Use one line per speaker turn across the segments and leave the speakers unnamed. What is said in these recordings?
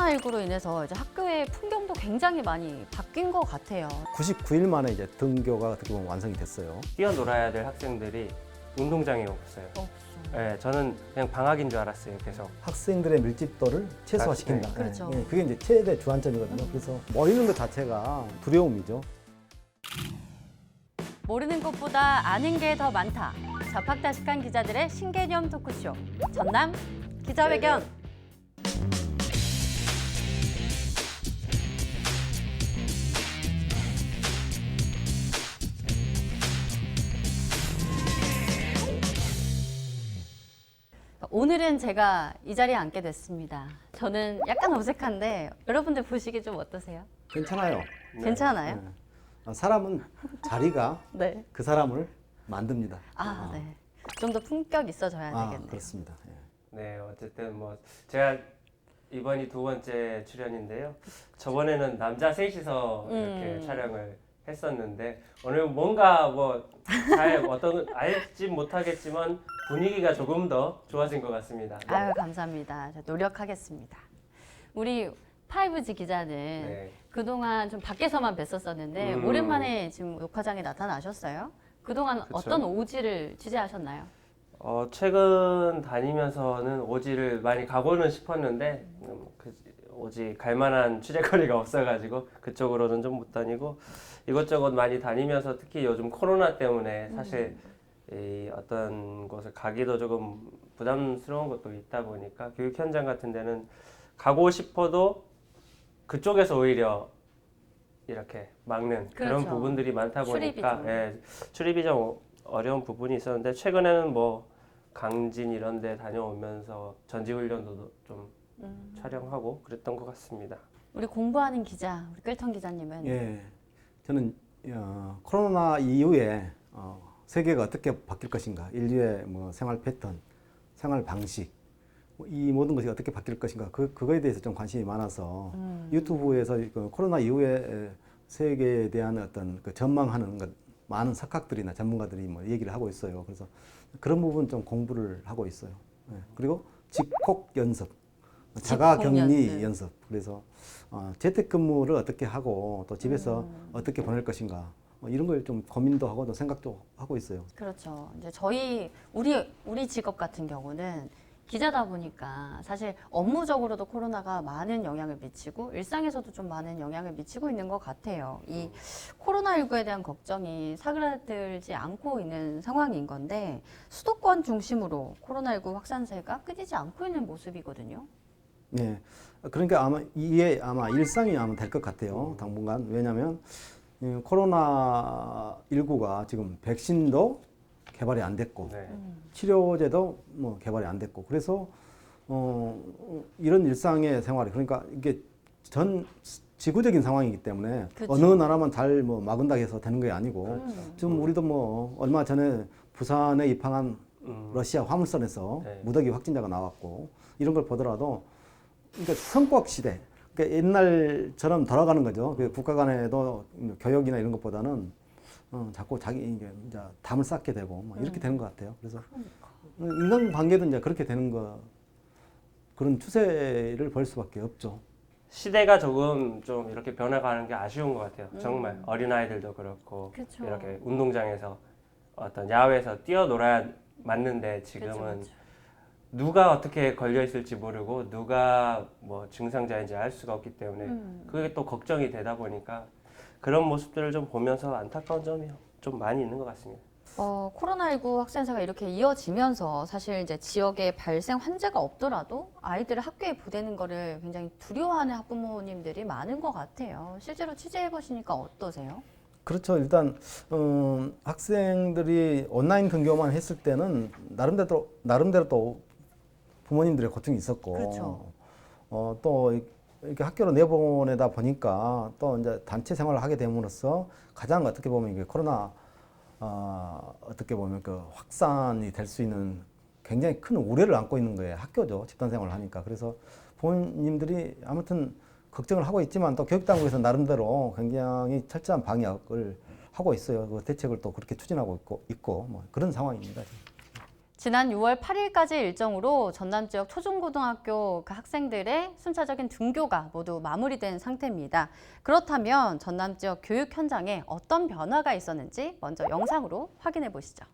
코로나19로 인해서 이제 학교의 풍경도 굉장히 많이 바뀐 것 같아요.
99일 만에 이제 등교가 어떻게 보면 완성이 됐어요.
뛰어놀아야 될 학생들이 운동장에 없어요.
없어.
예, 저는 그냥 방학인 줄 알았어요. 계속.
학생들의 밀집도를 최소화시킨다.
네,
그렇죠.
예, 그게 이제 최대 주안점이거든요. 그래서 모이는 것 자체가 두려움이죠.
모르는 것보다 아는 게 더 많다. 자팍다식한 기자들의 신개념 토크쇼. 전남 기자회견. 오늘은 제가 이 자리에 앉게 됐습니다. 저는 약간 어색한데 여러분들 보시기 좀 어떠세요?
괜찮아요.
네.
괜찮아요?
예. 아, 사람은 자리가
네.
그 사람을 만듭니다.
아, 네. 좀 더 품격 있어져야
아,
되겠네요.
그렇습니다. 예.
네, 어쨌든 뭐 제가 이번이 두 번째 출연인데요. 저번에는 남자 셋이서 이렇게
음.
촬영을 했었는데 오늘 뭔가 뭐 잘 어떤 알지 못하겠지만 분위기가 조금 더 좋아진 것 같습니다.
아유 감사합니다. 저 노력하겠습니다. 우리 5G 기자는
네.
그동안 좀 밖에서만 뵀었었는데
음.
오랜만에 지금 녹화장에 나타나셨어요. 그동안
그쵸.
어떤 오지를 취재하셨나요?
어, 최근 다니면서는 오지를 많이 가고는 싶었는데 음, 그 오지 갈 만한 취재거리가 없어가지고 그쪽으로는 좀 못 다니고 이것저것 많이 다니면서 특히 요즘 코로나 때문에 사실 이 어떤 곳을 가기도 조금 부담스러운 것도 있다 보니까 교육 현장 같은 데는 가고 싶어도 그쪽에서 오히려 이렇게 막는 그런
그렇죠.
부분들이 많다
출입이
보니까
좀.
예, 출입이 좀 어려운 부분이 있었는데 최근에는 뭐 강진 이런 데 다녀오면서 전지 훈련도 좀
음.
촬영하고 그랬던 것 같습니다.
우리 공부하는 기자, 우리 끌턴 기자님은
예, 저는 어, 코로나 이후에 어, 세계가 어떻게 바뀔 것인가, 인류의 뭐 생활 패턴, 생활 방식, 뭐이 모든 것이 어떻게 바뀔 것인가, 그 그거에 대해서 좀 관심이 많아서
음.
유튜브에서 그 코로나 이후에 세계에 대한 어떤 그 전망하는 것 많은 석학들이나 전문가들이 뭐 얘기를 하고 있어요. 그래서 그런 부분 좀 공부를 하고 있어요. 예, 그리고 집콕 연습, 자가 격리
연습.
연습. 그래서 어, 재택근무를 어떻게 하고 또 집에서
음.
어떻게 보낼 것인가 뭐 이런 걸 좀 고민도 하고 또 생각도 하고 있어요.
그렇죠. 이제 저희 우리 우리 직업 같은 경우는 기자다 보니까 사실 업무적으로도 코로나가 많은 영향을 미치고 일상에서도 좀 많은 영향을 미치고 있는 것 같아요. 이 코로나19에 대한 걱정이 사그라들지 않고 있는 상황인 건데 수도권 중심으로 코로나19 확산세가 끊이지 않고 있는 모습이거든요.
네. 그러니까 아마 이게 아마 일상이 아마 될 것 같아요. 당분간. 왜냐하면 이 코로나 19가 지금 백신도 개발이 안 됐고
네.
치료제도 뭐 개발이 안 됐고 그래서 어 이런 일상의 생활이 그러니까 이게 전 지구적인 상황이기 때문에
그쵸.
어느 나라만 잘 뭐 막은다고 해서 되는 게 아니고
음.
지금 우리도 뭐 얼마 전에 부산에 입항한
음,
러시아 화물선에서
네.
무더기 확진자가 나왔고 이런 걸 보더라도 그러니까 성과학 시대 그러니까 옛날처럼 돌아가는 거죠. 그 국가 간에도 교역이나 이런 것보다는 어, 자꾸 자기 이제 이제 담을 쌓게 되고 뭐 이렇게 되는 것 같아요. 그래서 인간 관계도 이제 그렇게 되는 거 그런 추세를 볼 수밖에 없죠.
시대가 조금 좀 이렇게 변해가는 게 아쉬운 것 같아요. 정말 어린 아이들도 그렇고
그쵸.
이렇게 운동장에서 어떤 야외에서 뛰어놀아야 맞는데 지금은
그렇죠.
누가 어떻게 걸려 있을지 모르고 누가 뭐 증상자인지 알 수가 없기 때문에
음.
그게 또 걱정이 되다 보니까 그런 모습들을 좀 보면서 안타까운 점이 좀 많이 있는 것 같습니다.
어, 코로나19 확산세가 이렇게 이어지면서 사실 이제 지역에 발생 환자가 없더라도 아이들을 학교에 보내는 거를 굉장히 두려워하는 학부모님들이 많은 것 같아요. 실제로 취재해 보시니까 어떠세요?
그렇죠. 일단 음, 학생들이 온라인 등교만 했을 때는 나름대로 나름대로 또 부모님들의 고통이 있었고
그렇죠.
어, 또 이- 이렇게 학교로 내보내다 보니까 또 이제 단체 생활을 하게 됨으로써 가장 어떻게 보면 이게 코로나 어, 어떻게 보면 그 확산이 될 수 있는 굉장히 큰 우려를 안고 있는 거예요. 학교죠. 집단 생활을 하니까. 그래서 부모님들이 아무튼 걱정을 하고 있지만 또 교육당국에서 나름대로 굉장히 철저한 방역을 하고 있어요. 그 대책을 또 그렇게 추진하고 있고, 있고 뭐 그런 상황입니다. 지금.
지난 6월 8일까지 일정으로 전남 지역 초중고등학교 그 학생들의 순차적인 등교가 모두 마무리된 상태입니다. 그렇다면 전남 지역 교육 현장에 어떤 변화가 있었는지 먼저 영상으로 확인해 보시죠.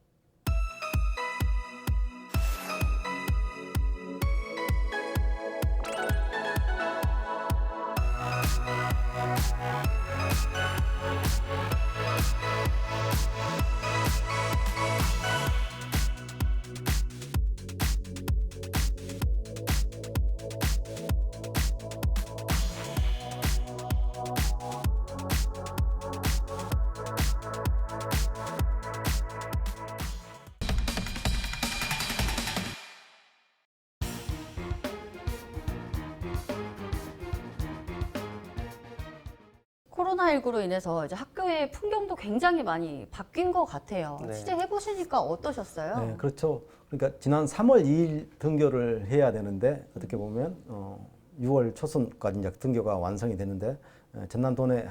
코로나19로 인해서 이제 학교의 풍경도 굉장히 많이 바뀐 것 같아요.
네.
취재해 보시니까 어떠셨어요?
네, 그렇죠. 그러니까 지난 3월 2일 등교를 해야 되는데 어떻게 보면 어, 6월 초순까지 이제 등교가 완성이 되는데 에, 전남 도내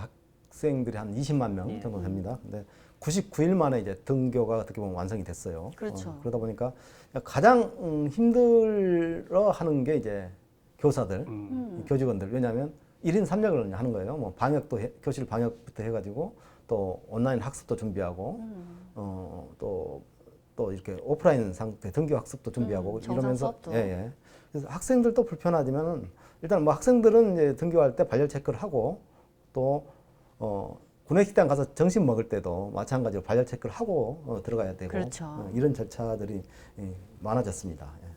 학생들이 한 20만 명
예.
정도 됩니다. 근데 99일 만에 이제 등교가 어떻게 보면 완성이 됐어요.
그렇죠.
어, 그러다 보니까 가장 음, 힘들어하는 게 이제 교사들,
음.
교직원들 왜냐하면 1인 3역을 하는 거예요. 뭐 방역도 해- 교실 방역부터 해가지고 또 온라인 학습도 준비하고
음.
어, 또, 또 이렇게 오프라인 상태 등교 학습도 준비하고
음,
이러면서
수업도.
예, 예. 그래서 학생들도 불편하지만은 일단 뭐 학생들은 이제 등교할 때 발열 체크를 하고 또 어, 구내식당 가서 점심 먹을 때도 마찬가지로 발열 체크를 하고 어, 들어가야 되고
그렇죠.
어, 이런 절차들이 예, 많아졌습니다. 예.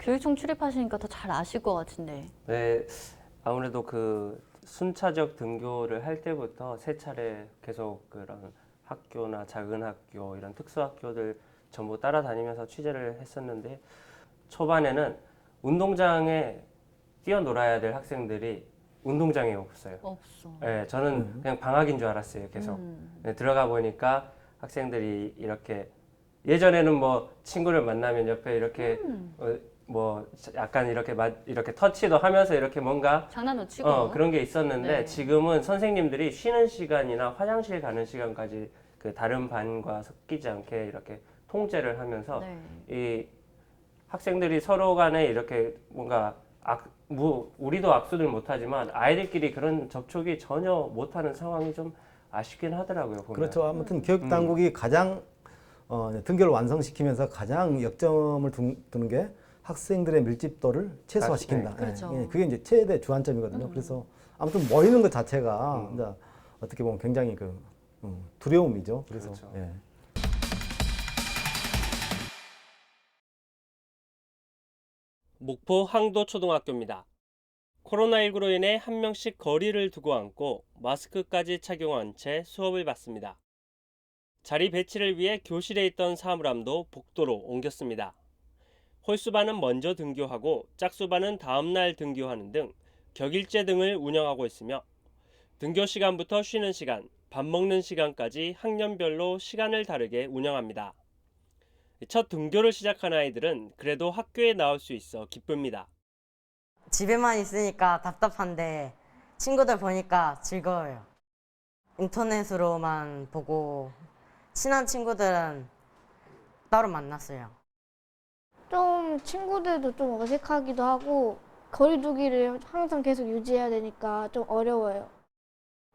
교육청 출입하시니까 더 잘 아실 것 같은데.
네, 아무래도 그 순차적 등교를 할 때부터 세 차례 계속 그런 학교나 작은 학교 이런 특수 학교들 전부 따라다니면서 취재를 했었는데 초반에는 운동장에 뛰어놀아야 될 학생들이 운동장에 없어요.
없어.
네, 저는 그냥 방학인 줄 알았어요. 계속
음.
네, 들어가 보니까 학생들이 이렇게 예전에는 뭐 친구를 만나면 옆에 이렇게
음.
어, 뭐 약간 이렇게 마, 이렇게 터치도 하면서 이렇게 뭔가
장난도 치고.
어, 그런 게 있었는데
네.
지금은 선생님들이 쉬는 시간이나 화장실 가는 시간까지 그 다른 반과 섞이지 않게 이렇게 통제를 하면서
네.
이 학생들이 서로 간에 이렇게 뭔가 악, 뭐 우리도 악수를 못하지만 아이들끼리 그런 접촉이 전혀 못하는 상황이 좀 아쉽긴 하더라고요. 보면.
그렇죠. 아무튼 교육 당국이 가장 어, 등교를 완성시키면서 가장 역점을 두, 두는 게 학생들의 밀집도를 최소화시킨다.
네,
그렇죠.
예, 그게 이제 최대 주안점이거든요. 그래서 아무튼 모이는 것 자체가 이제 어떻게 보면 굉장히 그 음, 두려움이죠. 그래서
그렇죠.
예.
목포 항도초등학교입니다. 코로나19로 인해 한 명씩 거리를 두고 앉고 마스크까지 착용한 채 수업을 받습니다. 자리 배치를 위해 교실에 있던 사물함도 복도로 옮겼습니다. 홀수반은 먼저 등교하고 짝수반은 다음날 등교하는 등 격일제 등을 운영하고 있으며 등교 시간부터 쉬는 시간, 밥 먹는 시간까지 학년별로 시간을 다르게 운영합니다. 첫 등교를 시작한 아이들은 그래도 학교에 나올 수 있어 기쁩니다.
집에만 있으니까 답답한데 친구들 보니까 즐거워요. 인터넷으로만 보고 친한 친구들은 따로 만났어요.
좀 친구들도 좀 어색하기도 하고 거리두기를 항상 계속 유지해야 되니까 좀 어려워요.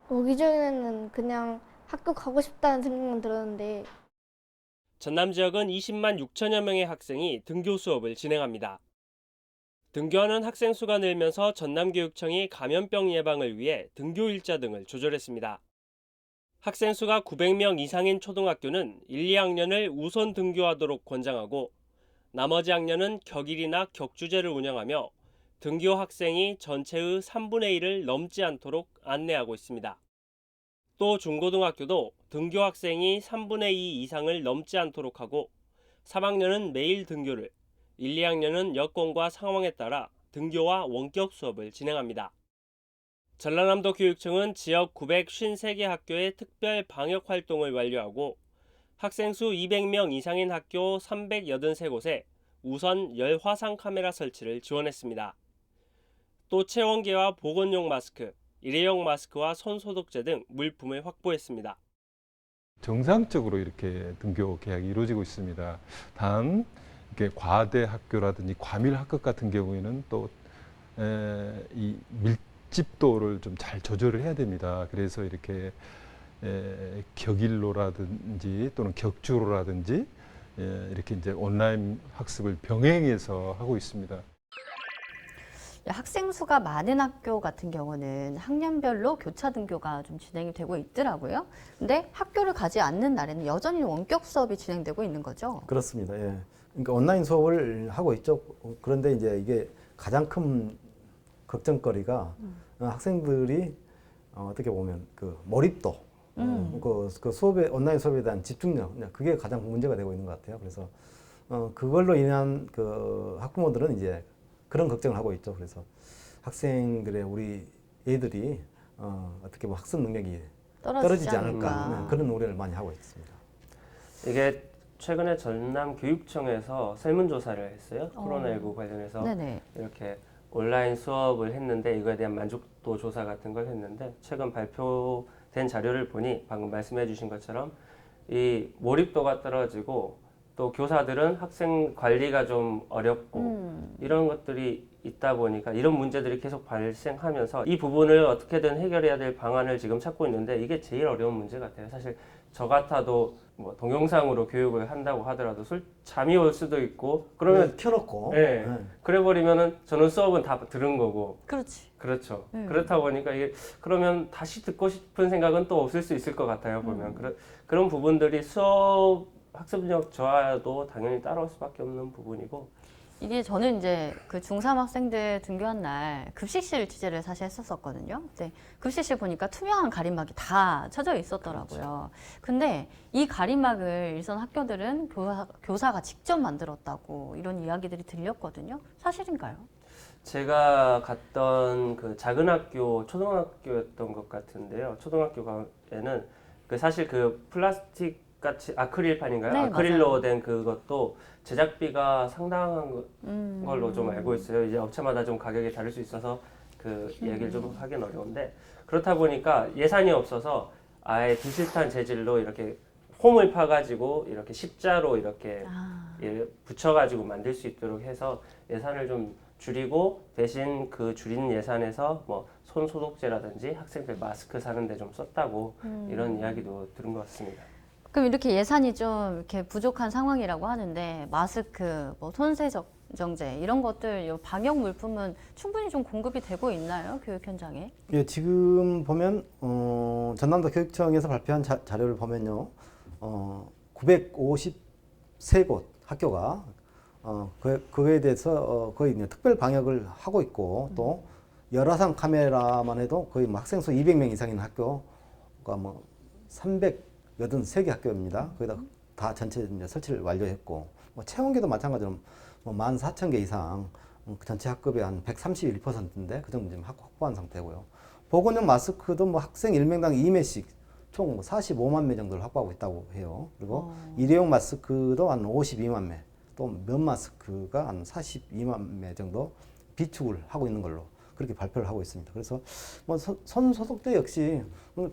오기 전에는 그냥 학교 가고 싶다는 생각만 들었는데
전남 지역은 20만 6천여 명의 학생이 등교 수업을 진행합니다. 등교하는 학생 수가 늘면서 전남교육청이 감염병 예방을 위해 등교 일자 등을 조절했습니다. 학생 수가 900명 이상인 초등학교는 1, 2학년을 우선 등교하도록 권장하고 나머지 학년은 격일이나 격주제를 운영하며 등교 학생이 전체의 3분의 1을 넘지 않도록 안내하고 있습니다. 또 중고등학교도 등교 학생이 3분의 2 이상을 넘지 않도록 하고 3학년은 매일 등교를, 1, 2학년은 여건과 상황에 따라 등교와 원격 수업을 진행합니다. 전라남도 교육청은 지역 953개 학교의 특별 방역 활동을 완료하고 학생 수 200명 이상인 학교 383곳에 우선 열화상 카메라 설치를 지원했습니다. 또 체온계와 보건용 마스크, 일회용 마스크와 손 소독제 등 물품을 확보했습니다.
정상적으로 이렇게 등교 계약이 이루어지고 있습니다. 단 이게 과대 학교라든지 과밀 학급 같은 경우에는 또 이 밀집도를 좀 잘 조절을 해야 됩니다. 그래서 이렇게 에, 격일로라든지 또는 격주로라든지 예, 이렇게 이제 온라인 학습을 병행해서 하고 있습니다.
학생 수가 많은 학교 같은 경우는 학년별로 교차 등교가 좀 진행이 되고 있더라고요. 근데 학교를 가지 않는 날에는 여전히 원격 수업이 진행되고 있는 거죠.
그렇습니다. 예. 그러니까 온라인 수업을 하고 있죠. 그런데 이제 이게 가장 큰 걱정거리가 어, 학생들이 어, 어떻게 보면 그 몰입도, 어, 그, 그 수업에 온라인 수업에 대한 집중력, 네, 그게 가장 문제가 되고 있는 것 같아요. 그래서 어, 그걸로 인한 그 학부모들은 이제 그런 걱정을 하고 있죠. 그래서 학생들의 우리 애들이 어, 어떻게 보면 학습 능력이
떨어지지,
떨어지지 않을까
않을까.
네, 그런 우려를 많이 하고 있습니다.
이게 최근에 전남 교육청에서 설문조사를 했어요.
어.
코로나19 관련해서
네네.
이렇게 온라인 수업을 했는데 이거에 대한 만족도 조사 같은 걸 했는데 최근 발표 된 자료를 보니 방금 말씀해 주신 것처럼 이 몰입도가 떨어지고 또 교사들은 학생 관리가 좀 어렵고
음.
이런 것들이 있다 보니까 이런 문제들이 계속 발생하면서 이 부분을 어떻게든 해결해야 될 방안을 지금 찾고 있는데 이게 제일 어려운 문제 같아요. 사실 저 같아도 뭐 동영상으로 교육을 한다고 하더라도 술 잠이 올 수도 있고 그러면
네, 켜놓고
네.
네.
그래 버리면은 저는 수업은 다 들은 거고
그렇지.
그렇죠.
네.
그렇다 보니까 이게 그러면 다시 듣고 싶은 생각은 또 없을 수 있을 것 같아요 보면 그런 그런 부분들이 수업 학습력 저하도 당연히 따라올 수밖에 없는 부분이고
이게 저는 이제 그 중3 학생들 등교한 날 급식실 취재를 사실 했었었거든요. 근데 급식실 보니까 투명한 가림막이 다 쳐져 있었더라고요. 근데 이 가림막을 일선 학교들은 교사, 교사가 직접 만들었다고 이런 이야기들이 들렸거든요. 사실인가요?
제가 갔던 그 작은 학교 초등학교였던 것 같은데요. 초등학교에는 그 사실 그 플라스틱 같이 아크릴판인가요?
네,
아크릴로
맞아요.
된 그것도 제작비가 상당한 거-
음.
걸로 좀 알고 있어요. 이제 업체마다 좀 가격이 다를 수 있어서 그 얘기를 좀 하긴 어려운데 그렇다 보니까 예산이 없어서 아예 비슷한 재질로 이렇게 홈을 파가지고 이렇게 십자로 이렇게
아,
예, 붙여가지고 만들 수 있도록 해서 예산을 좀 줄이고 대신 그 줄인 예산에서 뭐 손 소독제라든지 학생들 마스크 사는데 좀 썼다고
음.
이런 이야기도 들은 것 같습니다.
그럼 이렇게 예산이 좀 이렇게 부족한 상황이라고 하는데 마스크, 뭐 손세정제 이런 것들 이 방역 물품은 충분히 좀 공급이 되고 있나요? 교육 현장에?
예, 지금 보면 어, 전남도 교육청에서 발표한 자, 자료를 보면요, 어, 953곳 학교가 어, 그, 그에 대해서 어, 거의 이제 특별 방역을 하고 있고 또 열화상 카메라만 해도 거의 뭐 학생 수 200명 이상인 학교가 뭐 383개 학교입니다. 거기다 다 전체 이제 설치를 완료했고 뭐 체온계도 마찬가지로 뭐 14,000개 이상 음, 그 전체 학급의 한 131%인데 그 정도 지금 확- 확보한 상태고요. 보건용 마스크도 뭐 학생 1명당 2매씩 총 45만 매 정도를 확보하고 있다고 해요. 그리고 일회용 마스크도 한 52만 매, 또 면 마스크가 한 42만 매 정도 비축을 하고 있는 걸로 그렇게 발표를 하고 있습니다. 그래서 뭐 소독제 역시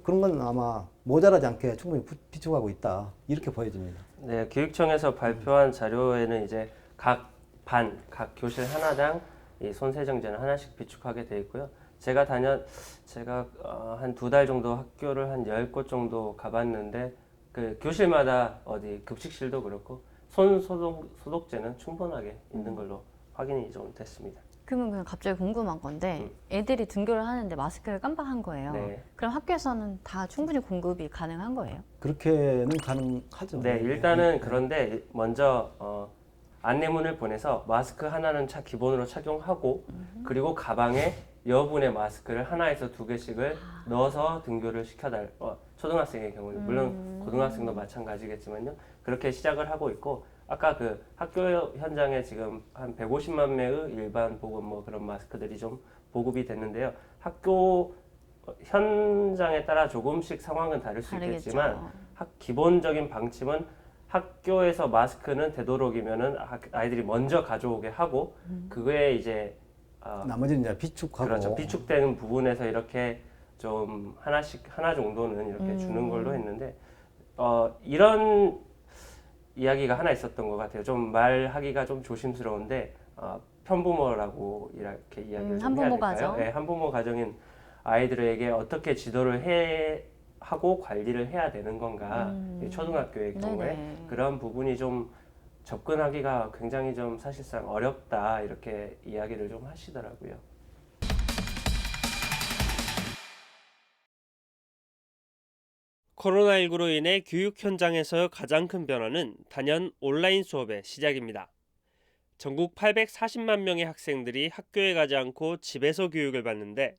그런 건 아마 모자라지 않게 충분히 부- 비축하고 있다 이렇게 보여집니다.
네, 교육청에서 발표한 자료에는 이제 각 반, 각 교실 하나당 이 손세정제는 하나씩 비축하게 돼 있고요. 제가 다녔, 제가 어, 한두 달 정도 학교를 한 열 곳 정도 가봤는데 그 교실마다 어디 급식실도 그렇고 손 소독, 소독제는 충분하게 있는 걸로 확인이 좀 됐습니다.
그러면 그냥 갑자기 궁금한 건데 애들이 등교를 하는데 마스크를 깜빡한 거예요.
네.
그럼 학교에서는 다 충분히 공급이 가능한 거예요?
그렇게는 가능하죠.
네, 일단은 그런데 먼저 어, 안내문을 보내서 마스크 하나는 차 기본으로 착용하고 그리고 가방에 여분의 마스크를 하나에서 두 개씩을 넣어서 등교를 시켜달. 어, 초등학생의 경우는 물론 고등학생도 마찬가지겠지만요. 그렇게 시작을 하고 있고 아까 그 학교 현장에 지금 한 150만 매의 일반 보건 뭐 그런 마스크들이 좀 보급이 됐는데요. 학교 어, 현장에 따라 조금씩 상황은 다를 수
다르겠죠.
있겠지만 학, 기본적인 방침은 학교에서 마스크는 되도록이면은 학- 아이들이 먼저 가져오게 하고 그거에 이제 어,
나머지는 이제 비축하고
그렇죠 비축되는 부분에서 이렇게 좀 하나씩 하나 정도는 이렇게 주는 걸로 했는데 어, 이런 이야기가 하나 있었던 것 같아요. 좀 말하기가 좀 조심스러운데 어, 편부모라고 이렇게 이야기를
음,
좀 해야
한부모
될까요?
가정.
네, 한부모 가정인 아이들에게 어떻게 지도를 해 하고 관리를 해야 되는 건가?
음.
이 초등학교의 경우에
네네.
그런 부분이 좀 접근하기가 굉장히 좀 사실상 어렵다 이렇게 이야기를 좀 하시더라고요. 코로나19로 인해 교육 현장에서 가장 큰 변화는 단연 온라인 수업의 시작입니다. 전국 840만 명의 학생들이 학교에 가지 않고 집에서 교육을 받는데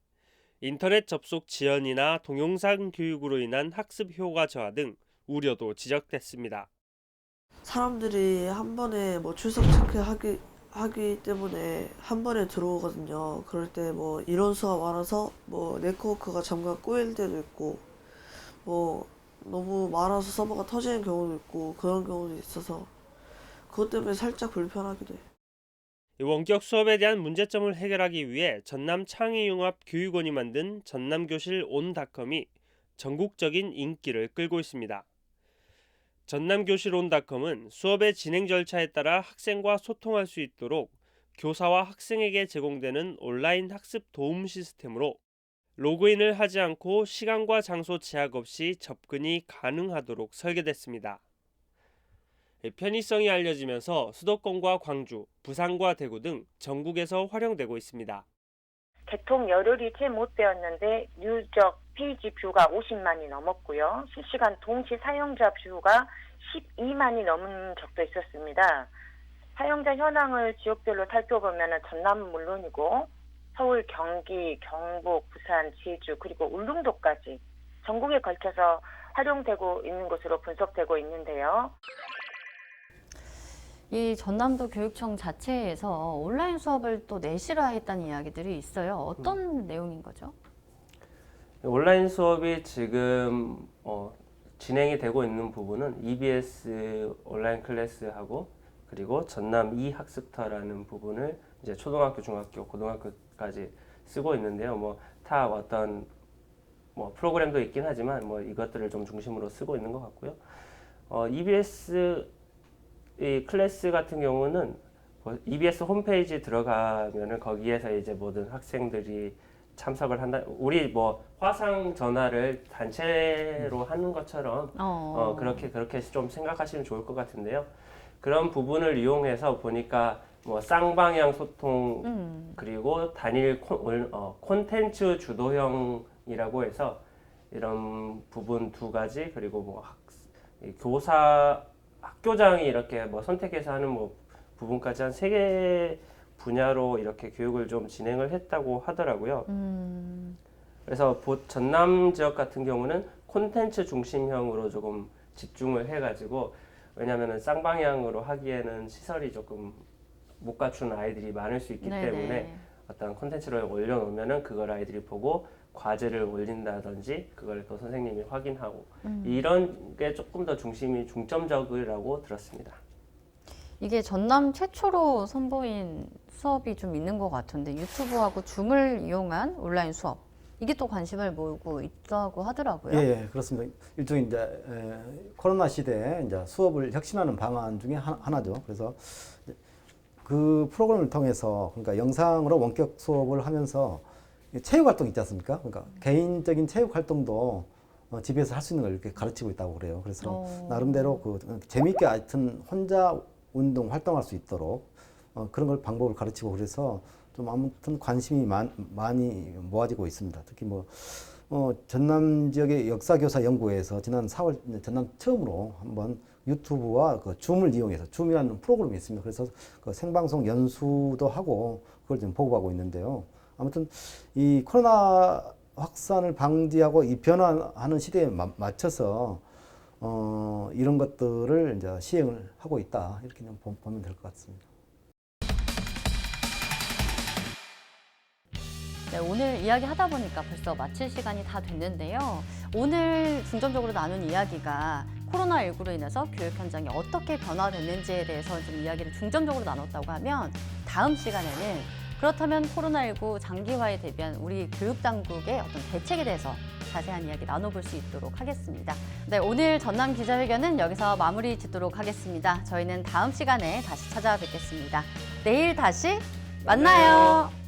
인터넷 접속 지연이나 동영상 교육으로 인한 학습 효과 저하 등 우려도 지적됐습니다.
사람들이 한 번에 뭐 출석 체크하기 하기 때문에 한 번에 들어오거든요. 그럴 때 뭐 이론 수가 많아서 뭐 네트워크가 잠깐 꼬일 때도 있고 뭐 너무 많아서 서버가 터지는 경우도 있고 그런 경우도 있어서 그것 때문에 살짝 불편하기도.
이 원격 수업에 대한 문제점을 해결하기 위해 전남 창의융합 교육원이 만든 전남교실 온닷컴이 전국적인 인기를 끌고 있습니다. 전남교실 온닷컴은 수업의 진행 절차에 따라 학생과 소통할 수 있도록 교사와 학생에게 제공되는 온라인 학습 도움 시스템으로 로그인을 하지 않고 시간과 장소 제약 없이 접근이 가능하도록 설계됐습니다. 편의성이 알려지면서 수도권과 광주, 부산과 대구 등 전국에서 활용되고 있습니다.
개통 열흘이 채 못 되었는데 누적 페이지 뷰가 50만이 넘었고요. 실시간 동시 사용자 뷰가 12만이 넘은 적도 있었습니다. 사용자 현황을 지역별로 살펴보면 전남은 물론이고 서울, 경기, 경북, 부산, 제주 그리고 울릉도까지 전국에 걸쳐서 활용되고 있는 것으로 분석되고 있는데요.
이 전남도 교육청 자체에서 온라인 수업을 또 내실화했다는 이야기들이 있어요. 어떤
음.
내용인 거죠?
온라인 수업이 지금 어, 진행이 되고 있는 부분은 EBS 온라인 클래스하고 그리고 전남 이 학습터라는 부분을 이제 초등학교, 중학교, 고등학교 까지 쓰고 있는데요. 뭐 타 어떤 뭐 프로그램도 있긴 하지만 뭐 이것들을 좀 중심으로 쓰고 있는 것 같고요. 어, EBS 이 클래스 같은 경우는 뭐 EBS 홈페이지 들어가면은 거기에서 이제 모든 학생들이 참석을 한다. 우리 뭐 화상 전화를 단체로 하는 것처럼
어,
어, 그렇게 그렇게 좀 생각하시면 좋을 것 같은데요. 그런 부분을 이용해서 보니까 뭐 쌍방향 소통
음,
그리고 단일 콘, 올- 어, 콘텐츠 주도형이라고 해서 이런 부분 두 가지 그리고 뭐 학, 이 교사 학교장이 이렇게 뭐 선택해서 하는 뭐 부분까지 한 세 개 분야로 이렇게 교육을 좀 진행을 했다고 하더라고요.
음,
그래서 보- 전남 지역 같은 경우는 콘텐츠 중심형으로 조금 집중을 해가지고 왜냐하면 쌍방향으로 하기에는 시설이 조금 못 갖추는 아이들이 많을 수 있기
네네.
때문에 어떤 콘텐츠를 올려놓으면은 그걸 아이들이 보고 과제를 올린다든지 그걸 또 선생님이 확인하고
음.
이런 게 조금 더 중심이 중점적이라고 들었습니다.
이게 전남 최초로 선보인 수업이 좀 있는 것 같은데 유튜브하고 줌을 이용한 온라인 수업 이게 또 관심을 모으고 있다고 하더라고요.
예, 예, 그렇습니다. 일종의 이제 에, 코로나 시대에 이제 수업을 혁신하는 방안 중에 하, 하나죠. 그래서 이제 그 프로그램을 통해서 그러니까 영상으로 원격 수업을 하면서 이 체육 활동 있지 않습니까? 그러니까 개인적인 체육 활동도 어, 집에서 할 수 있는 걸 이렇게 가르치고 있다고 그래요. 그래서
어.
나름대로 그 재미있게 하여튼 혼자 운동 활동할 수 있도록 어, 그런 걸 방법을 가르치고 그래서 좀 아무튼 관심이 많, 많이 모아지고 있습니다. 특히 뭐 어, 전남 지역의 역사교사 연구회에서 지난 4월 이제 전남 처음으로 한번 유튜브와 그 줌을 이용해서 줌이라는 프로그램이 있습니다. 그래서 그 생방송 연수도 하고 그걸 지금 보고하고 있는데요. 아무튼 이 코로나 확산을 방지하고 이 변화하는 시대에 마- 맞춰서 어, 이런 것들을 이제 시행을 하고 있다 이렇게 보- 보면 될 것 같습니다.
네, 오늘 이야기 하다 보니까 벌써 마칠 시간이 다 됐는데요. 오늘 중점적으로 나눈 이야기가 코로나19로 인해서 교육 현장이 어떻게 변화됐는지에 대해서 좀 이야기를 중점적으로 나눴다고 하면 다음 시간에는 그렇다면 코로나19 장기화에 대비한 우리 교육 당국의 어떤 대책에 대해서 자세한 이야기 나눠볼 수 있도록 하겠습니다. 네, 오늘 전남 기자회견은 여기서 마무리 짓도록 하겠습니다. 저희는 다음 시간에 다시 찾아뵙겠습니다. 내일 다시 만나요.